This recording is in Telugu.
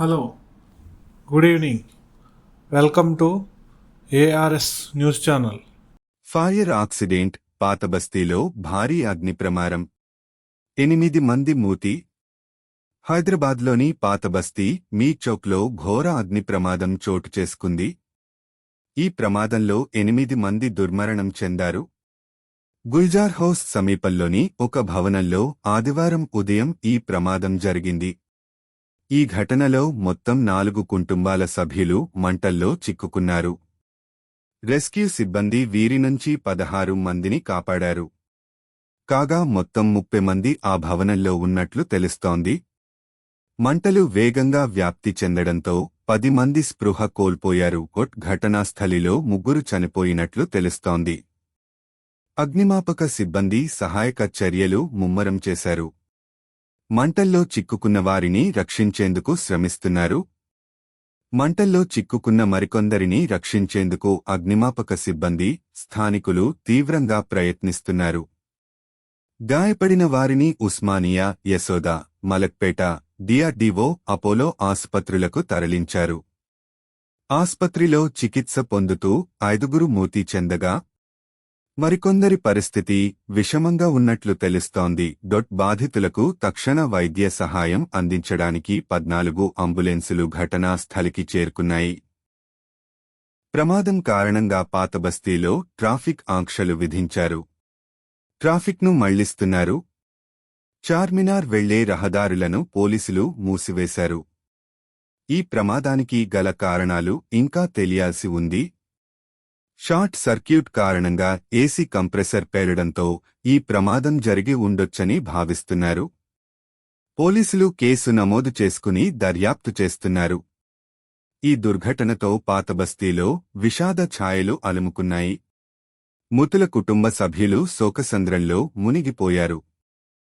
Hello good evening. Welcome to ARS news channel. Fire accident పాతబస్తీలో భారీ అగ్ని ప్రమాదం. ఎనిమిది మంది మూతి. హైదరాబాద్లోని పాతబస్తీ మీ చౌక్లో ఘోర అగ్ని ప్రమాదం చోటు చేసుకుంది. ఈ ప్రమాదంలో ఎనిమిది మంది దుర్మరణం చెందారు. గుల్జార్ హౌస్ సమీపంలోని ఒక భవనంలో ఆదివారం ఉదయం ఈ ప్రమాదం జరిగింది. ఈ ఘటనలో మొత్తం నాలుగు కుటుంబాల సభ్యులు మంటల్లో చిక్కుకున్నారు. రెస్క్యూ సిబ్బంది వీరి నుంచి పదహారు మందిని కాపాడారు. కాగా మొత్తం ముప్పై మంది ఆ భవనంలో ఉన్నట్లు తెలుస్తోంది. మంటలు వేగంగా వ్యాప్తి చెందడంతో పది మంది స్పృహ కోల్పోయారు. కొట్ ఘటనాస్థలిలో ముగ్గురు చనిపోయినట్లు తెలుస్తోంది. అగ్నిమాపక సిబ్బంది సహాయక చర్యలు ముమ్మరం చేశారు. మంటల్లో చిక్కుకున్న వారిని రక్షించేందుకు శ్రమిస్తున్నారు. మంటల్లో చిక్కుకున్న మరికొందరిని రక్షించేందుకు అగ్నిమాపక సిబ్బంది స్థానికులు తీవ్రంగా ప్రయత్నిస్తున్నారు. గాయపడిన వారిని ఉస్మానియా యశోద మలక్పేట డిఆర్డీఓ అపోలో ఆసుపత్రులకు తరలించారు. ఆస్పత్రిలో చికిత్స పొందుతూ ఐదుగురు మూతి చెందగా మరికొందరి పరిస్థితి విషమంగా ఉన్నట్లు తెలుస్తోంది. డొట్ బాధితులకు తక్షణ వైద్య సహాయం అందించడానికి పద్నాలుగు అంబులెన్సులు ఘటనా స్థలికి చేరుకున్నాయి. ప్రమాదం కారణంగా పాతబస్తీలో ట్రాఫిక్ ఆంక్షలు విధించారు. ట్రాఫిక్ను మళ్ళిస్తున్నారు. చార్మినార్ వెళ్ళే రహదారులను పోలీసులు మూసివేశారు. ఈ ప్రమాదానికి గల కారణాలు ఇంకా తెలియాల్సి ఉంది. షార్ట్ సర్క్యూట్ కారణంగా ఏసీ కంప్రెసర్ పేలడంతో ఈ ప్రమాదం జరిగి ఉండొచ్చని భావిస్తున్నారు. పోలీసులు కేసు నమోదు చేసుకుని దర్యాప్తు చేస్తున్నారు. ఈ దుర్ఘటనతో పాతబస్తీలో విషాద ఛాయలు అలుముకున్నాయి. ముతుల కుటుంబ సభ్యులు శోకసంద్రంలో మునిగిపోయారు.